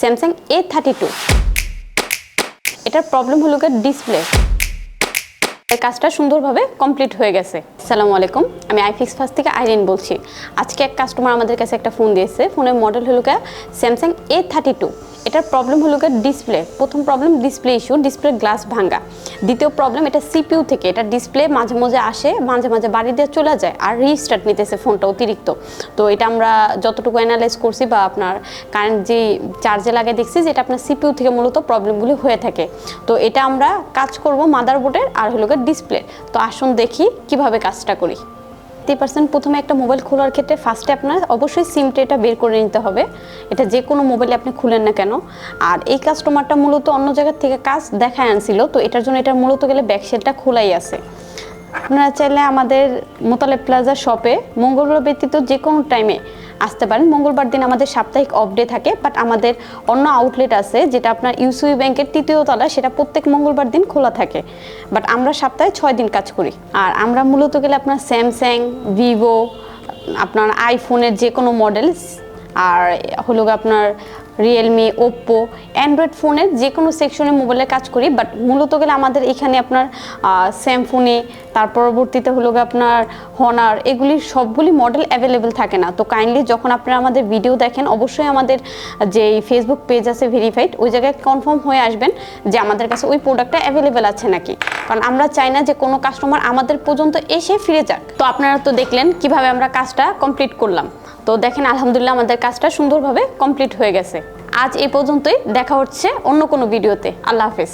Samsung A thirty two এটার problem হলো গিয়ে ডিসপ্লে কাজটা সুন্দরভাবে কমপ্লিট হয়ে গেছে। সালামু আলাইকুম, আমি আইফিক্স ফার্স্ট থেকে আইরিন বলছি। আজকে এক কাস্টমার আমাদের কাছে একটা ফোন দিয়েছে। ফোনের মডেল হলো গিয়ে স্যামসাং এ থার্টি টু এটার প্রবলেম হলো গিয়ে ডিসপ্লে প্রথম problem display issue display glass ভাঙা দ্বিতীয় প্রবলেম এটা সিপিইউ থেকে, এটা ডিসপ্লে মাঝে মাঝে আসে, মাঝে মাঝে বাড়ি দিয়ে চলে যায় আর রিস্টার্ট নিতেছে ফোনটা অতিরিক্ত। তো এটা আমরা যতটুকু অ্যানালাইজ করছি বা আপনার কারেন্ট যে চার্জে লাগিয়ে দেখছি যে এটা আপনার সিপিউ থেকে মূলত প্রবলেমগুলি হয়ে থাকে। তো এটা আমরা কাজ করব মাদারবোর্ডের আর হলো গিয়ে ডিসপ্লে তো আসুন দেখি কীভাবে কাজটা করি। ফিফটি পার্সেন্ট প্রথমে একটা মোবাইল খোলার ক্ষেত্রে ফার্স্টে আপনার অবশ্যই সিম এটা বের করে নিতে হবে। এটা যে কোনো মোবাইলে আপনি খুলেন না কেন। আর এই কাস্টমারটা মূলত অন্য জায়গার থেকে কাজ দেখায় আনছিল, তো এটার জন্য এটা মূলত গেলে ব্যাকসেলটা খোলাই আছে। আপনারা চাইলে আমাদের মোতালে প্লাজা শপে মঙ্গলবার ব্যতীত যে কোনো টাইমে আসতে পারেন। মঙ্গলবার দিন আমাদের সাপ্তাহিক অফ ডে থাকে বাট আমাদের অন্য আউটলেট আছে, যেটা আপনার ইউসিবি ব্যাংকের তৃতীয় তলা সেটা প্রত্যেক মঙ্গলবার দিন খোলা থাকে। বাট আমরা সপ্তাহে ছয় দিন কাজ করি। আর আমরা মূলত গেলে আপনার স্যামসাং ভিভো আপনার আইফোনের যে কোনো মডেল আর হলো আপনার রিয়েলমি ওপ্পো অ্যান্ড্রয়েড ফোনের যে কোনো সেকশনে মোবাইলে কাজ করি বাট মূলত গেলে আমাদের এখানে আপনার স্যামফোনে তার পরবর্তীতে হলো আপনার হনার এগুলির সবগুলি মডেল অ্যাভেলেবেল থাকে না। তো কাইন্ডলি যখন আপনারা আমাদের ভিডিও দেখেন, অবশ্যই আমাদের যে ফেসবুক পেজ আছে ভেরিফাইড ওই জায়গায় কনফার্ম হয়ে আসবেন যে আমাদের কাছে ওই প্রোডাক্টটা অ্যাভেলেবেল আছে নাকি। কারণ আমরা চাই না যে কোনো কাস্টমার আমাদের পর্যন্ত এসে ফিরে যাক। তো আপনারা তো দেখলেন কীভাবে আমরা কাজটা কমপ্লিট করলাম। তো দেখেন, আলহামদুলিল্লাহ আমাদের কাজটা সুন্দরভাবে কমপ্লিট হয়ে গেছে। আজ এই পর্যন্তই। দেখা হচ্ছে অন্য কোনো ভিডিওতে। আল্লাহ হাফেজ।